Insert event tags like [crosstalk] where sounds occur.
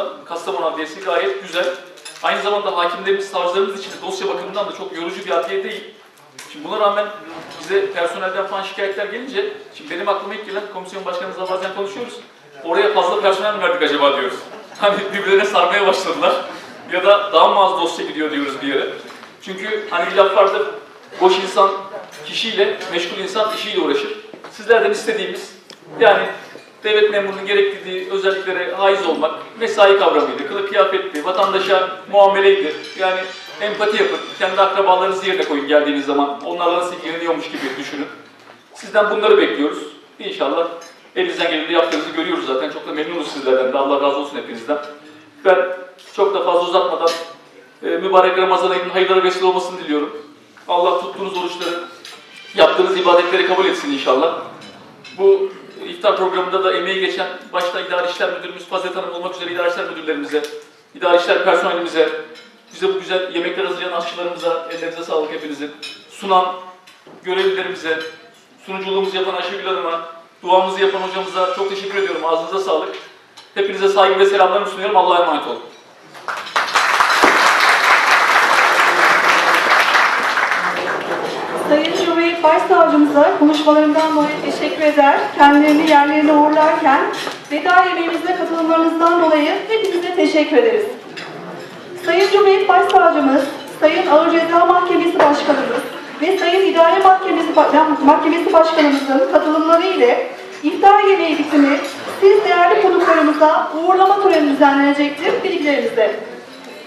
açısından Kastamonu Adliyesi gayet güzel. Aynı zamanda hakimlerimiz, savcılarımız için de dosya bakımından da çok yorucu bir adliye değil. Şimdi buna rağmen bize personelden falan şikayetler gelince, şimdi benim aklıma ilk gelen komisyon başkanımızla bazen konuşuyoruz. Oraya fazla personel mi verdik acaba diyoruz. [laughs] Hani birbirlerine sarmaya başladılar. Ya da daha mı az dosya gidiyor diyoruz bir yere. Çünkü hani bir laf vardır, boş insan kişiyle, meşgul insan işiyle uğraşır. Sizlerden istediğimiz, yani devlet memurunun gerektirdiği özelliklere haiz olmak, mesai kavramıydı, kılık kıyafetti, vatandaşa muameleydi. Yani empati yapın, kendi akrabalarınızı yerine koyun geldiğiniz zaman. Onlarla nasıl ilgileniyormuş gibi düşünün. Sizden bunları bekliyoruz. İnşallah elinizden geleni yaptığınızı görüyoruz zaten. Çok da memnunuz sizlerden de. Allah razı olsun hepinizden. Ben çok da fazla uzatmadan e, mübarek Ramazan ayının hayırlara vesile olmasını diliyorum. Allah tuttuğunuz oruçları, yaptığınız ibadetleri kabul etsin inşallah. Bu iftar programında da emeği geçen başta İdari İşler Müdürümüz Fazilet Hanım olmak üzere İdari İşler Müdürlerimize, İdari İşler personelimize, bize bu güzel yemekler hazırlayan aşçılarımıza, ellerinize sağlık hepinizin, sunan görevlilerimize, sunuculuğumuzu yapan Ayşegül Hanım'a, duamızı yapan hocamıza çok teşekkür ediyorum. Ağzınıza sağlık. Hepinize saygı ve selamlarımı sunuyorum. Allah'a emanet olun. Sayın Cumhuriyet Başsavcımıza konuşmalarından dolayı teşekkür eder. Kendilerini yerlerine uğurlarken veda yemeğimize katılımlarınızdan dolayı hepinize teşekkür ederiz. Sayın Cumhuriyet Başsavcımız, Sayın Ağır Ceza Mahkemesi Başkanımız ve Sayın İdare Mahkemesi, Mahkemesi Başkanımızın katılımları ile iftar yemeği bitimi siz değerli konuklarımıza uğurlama töreni düzenlenecektir bilgilerimizde.